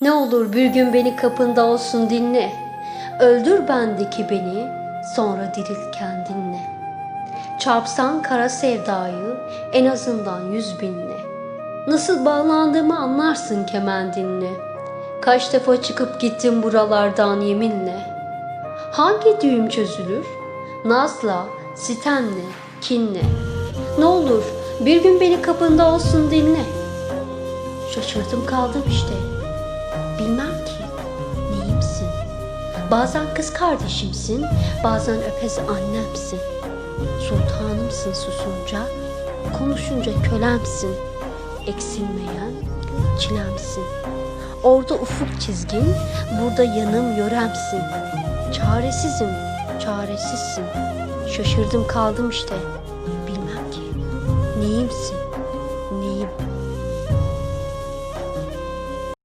Ne olur bir gün beni kapında olsun dinle. Öldür bendeki beni, sonra diril kendinle. Çarpsan kara sevdayı en azından yüz binle. Nasıl bağlandığımı anlarsın kemendinle. Kaç defa çıkıp gittim buralardan yeminle. Hangi düğüm çözülür? Nazla, sitemle, kinle. Ne olur bir gün beni kapında olsun dinle. Şaşırdım kaldım işte. Bilmem ki neyimsin. Bazen kız kardeşimsin, bazen öpez annemsin. Sultanımsın susunca, konuşunca kölemsin. Eksilmeyen çilemsin. Orada ufuk çizgin, burada yanım yöremsin. Çaresizim, çaresizsin. Şaşırdım kaldım işte. Bilmem ki neyimsin.